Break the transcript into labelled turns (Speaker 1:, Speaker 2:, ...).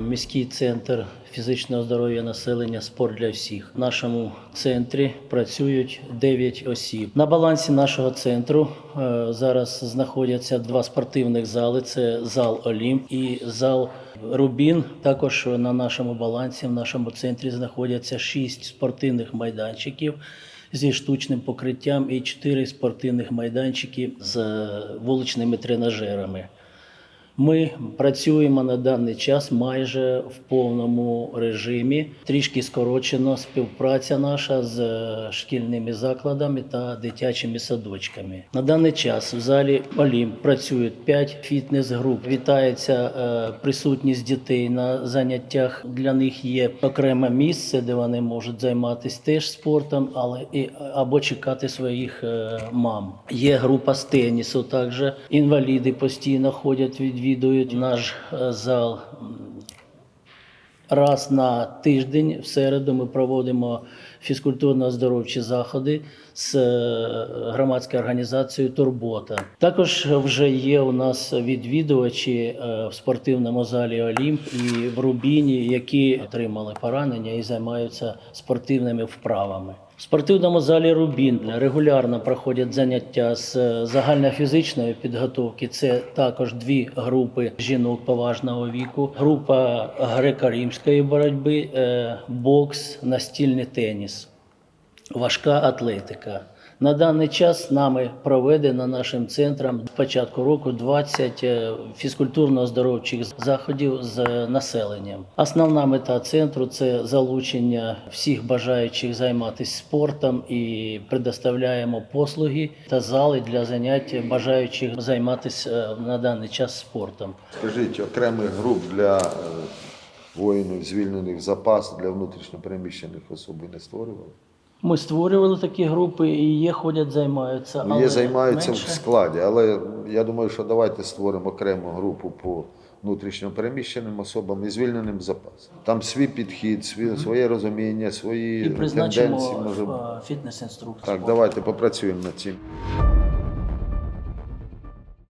Speaker 1: міський центр фізичного здоров'я населення Спорт для всіх. В нашому центрі працюють 9 осіб. На балансі нашого центру е, зараз знаходяться два спортивних зали: це зал Олімп і зал Рубін. Також на нашому балансі, в нашому центрі знаходяться 6 спортивних майданчиків. Зі штучним покриттям і 4 спортивних майданчики з е, вуличними тренажерами. Ми працюємо на даний час майже в повному режимі. Трішки скорочено співпраця наша з е, шкільними закладами та дитячими садочками. На даний час в залі Олімп працюють 5 фітнес-груп. Вітається е, присутність дітей на заняттях. Для них є окреме місце, де вони можуть займатися теж спортом, але і або чекати своїх е, мам. Є група з тенісу. Також інваліди постійно ходять, відвідують наш е, зал. Раз на тиждень в середу ми проводимо фізкультурно-оздоровчі заходи з е, громадською організацією Турбота. Також вже є у нас відвідувачі е, в спортивному залі Олімп і в Рубіні, які отримали поранення і займаються спортивними вправами. В спортивному залі Рубін регулярно проходять заняття з е, загальнофізичної підготовки. Це також дві групи жінок поважного віку, група греко-римської боротьби, е, бокс, настільний теніс, важка атлетика. На даний час нами проведено нашим центром з початку року 20 е, фізкультурно-оздоровчих заходів з населенням. Основна мета центру це залучення всіх бажаючих займатися спортом і предоставляємо послуги та зали для занять бажаючих займатися е, на даний час спортом.
Speaker 2: Скажіть, окремих груп для е, воїнів, звільнених запас для внутрішньопереміщених осіб не створювали?
Speaker 1: Ми створювали такі групи і є, ходять, займаються.
Speaker 2: Ну,
Speaker 1: але
Speaker 2: є займаються
Speaker 1: менше.
Speaker 2: в складі, але я думаю, що давайте створимо окрему групу по внутрішньо переміщеним особам і звільненим запасом. Там свій підхід, свій, своє розуміння, свої
Speaker 1: і призначимо
Speaker 2: тенденції. Може...
Speaker 1: е, фітнес-інструктора.
Speaker 2: Так, давайте попрацюємо над цим.